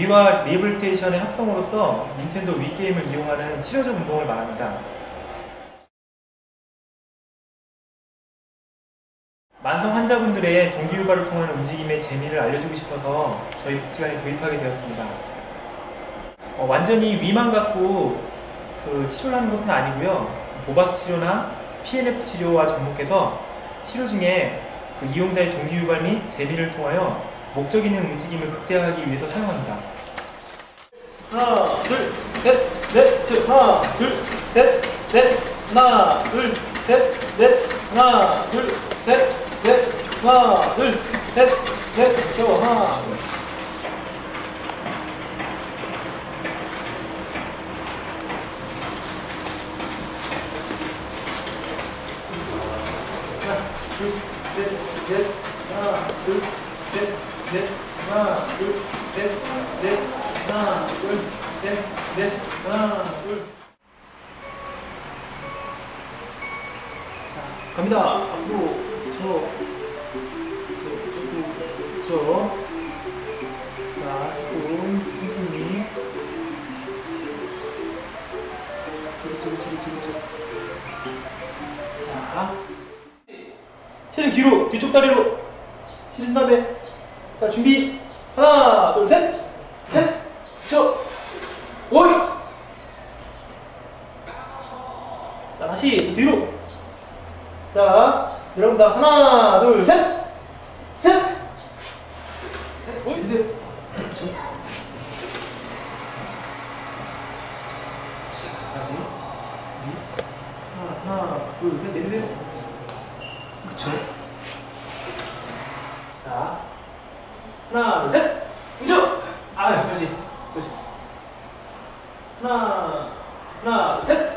다리와 리해빌테이션의 합성으로서 닌텐도 위 게임을 이용하는 치료적 운동을 말합니다. 만성 환자분들의 동기 유발을 통한 움직임의 재미를 알려주고 싶어서 저희 복지관에 도입하게 되었습니다. 어, 완전히 위만 갖고 그 치료를 하는 것은 아니고요. 보바스 치료나 PNF 치료와 접목해서 치료 중에 그 이용자의 동기 유발 및 재미를 통하여 목적 있는 움직임을 극대화하기 위해서 사용합니다. 하나, 둘, 셋, 넷, 쭉, 하나, 둘, 셋, 넷, 하나, 둘, 셋, 넷, 하나, 둘, 셋, 넷, 하나, 둘, 셋, 넷, 쭉, 하나, 둘. 하나, 둘, 셋, 넷, 하나, 둘, 셋, 넷, 하나, 둘, 셋, 넷, 하나, 둘, 셋, 넷, 하나, 둘. 자, 갑니다. 앞으로, 저, 저, 저, 저. 자, 조금 천천히. 저기, 저기, 저기, 저기, 저기. 자. 체는 뒤로 뒤쪽 다리로 씻은 다음에 자 준비 하나 둘 셋셋저 오이 자 다시 뒤로 자 여러분 다 하나 둘 셋 셋셋 오이 주세요 저. 자, 다시 하나 하나 둘 셋 내리세요 그쵸? 자, 하나, 둘, 셋! 그죠? 아유, 다시. 다시. 하나, 하나, 둘, 셋!